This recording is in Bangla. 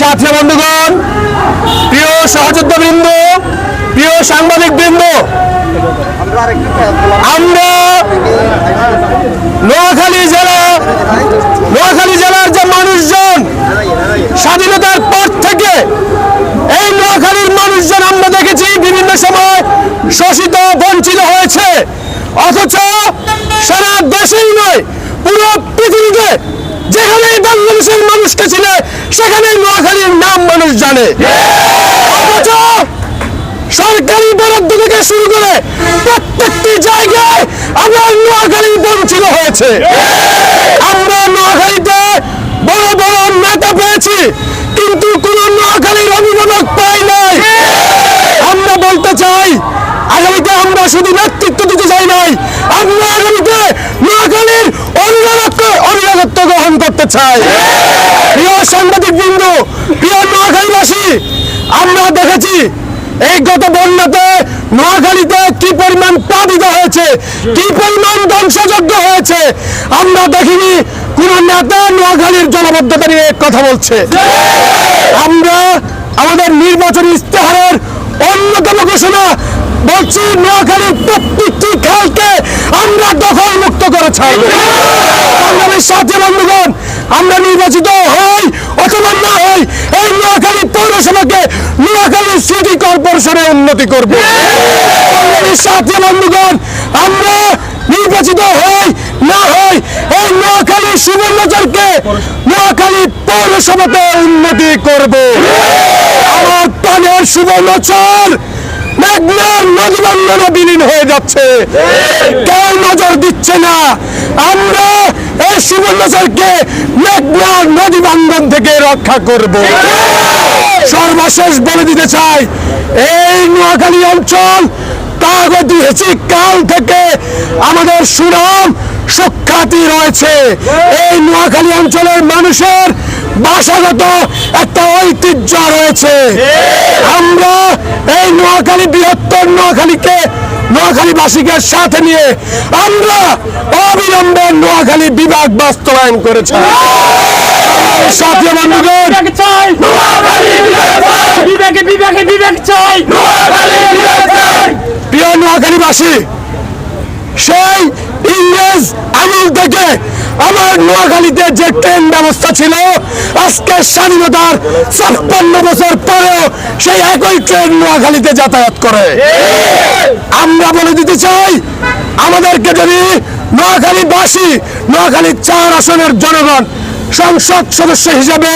সাথী বন্ধুগণ। প্রিয় সহযোদ্ধা বৃন্দ প্রিয় সাংবাদিক বৃন্দ আমরা নোয়াখালী জেলা, নোয়াখালী জেলার যে মানুষজন স্বাধীনতার পর থেকে এই নোয়াখালীর মানুষজন আমরা দেখেছি, বিভিন্ন সময় শোষিত, বঞ্চিত হয়েছে। অথচ সারা দেশেই নয়, পুরো পৃথিবীতে যেখানে বাংলাদেশের মানুষকে ছিল সেখানে নোয়াখালীর নাম মানুষ জানে। সরকারি বরাদ্দ থেকে শুরু করে প্রত্যেকটি জায়গায় আমরা নোয়াখালী বঞ্চিত হয়েছে। আমরা নোয়াখালীতে বড় বড় নেতা পেয়েছি, কিন্তু কোন নোয়াখালীর অভিভাবক পাই নাই। আমরা বলতে চাই, আগামীতে আমরা শুধু নেতৃত্ব দিতে চাই নাই, আমরা আগামীতে নোয়াখালীর করতে চাই। প্রিয় সাংবাদিক বৃন্দ প্রিয় নোয়াখালীবাসী, আমরা দেখেছি এই গত বন্যাতে নোয়াখালীতে কি পরিমাণ প্লাবিত হয়েছে, কি পরিমাণ ধ্বংসযজ্ঞ হয়েছে, আমরা দেখিনি। কোন নেতা নোয়াখালীর জনবদ্ধতা নিয়ে কথা বলছে। আমরা আমাদের নির্বাচনী ইস্তেহারের অন্যতম ঘোষণা বলছি, নোয়াখালীর প্রত্যেকটি খালকে আমরা দখল মুক্ত করে ছাড়বো বাংলাদেশ সাথী বন্ধুগণ আমরা নির্বাচিত হই অথবা না হই, এই নোয়াখালী পৌরসভাকে নোয়াখালী সিটি কর্পোরেশনে উন্নতি করব। সাথী বন্ধুগণ, আমরা নির্বাচিত হই, না হই, এই নোয়াখালী সুবর্ণচরকে নোয়াখালী পৌরসভাতে উন্নতি করব। আমার প্রাণের সুবর্ণচর মেঘনার নদীবন্ধনে বিলীন হয়ে যাচ্ছে। কেউ নজর দিচ্ছে না। আমরা এই সুবর্ণচরকে মেঘনার নদী বন্ধন থেকে রক্ষা করব। সর্বশেষ বলে দিতে চাই এই নোয়াখালী অঞ্চল কাগজ কাল থেকে আমাদের সুনাম সুখ্যাতি রয়েছে। এই নোয়াখালী অঞ্চলের মানুষের ভাষাগত একটা ঐতিহ্য রয়েছে। আমরা এই নোয়াখালী বৃহত্তর নোয়াখালীকে নোয়াখালীবাসীকে সাথে নিয়ে আমরা অবিলম্বে নোয়াখালী বিভাগ বাস্তবায়ন করেছি। সাথে বন্ধুগণ প্রিয় নোয়াখালীবাসী সেই ইংরেজ আমল থেকে আমার নোয়াখালীতে যে ট্রেন ব্যবস্থা ছিল, আজকে স্বাধীনতার ছাপ্পান্ন বছর পরেও সেই একই ট্রেন নোয়াখালীতে যাতায়াত করে। আমরা বলে দিতে চাই, আমাদেরকে যদি নোয়াখালীবাসী নোয়াখালী চার আসনের জনগণ সংসদ সদস্য হিসাবে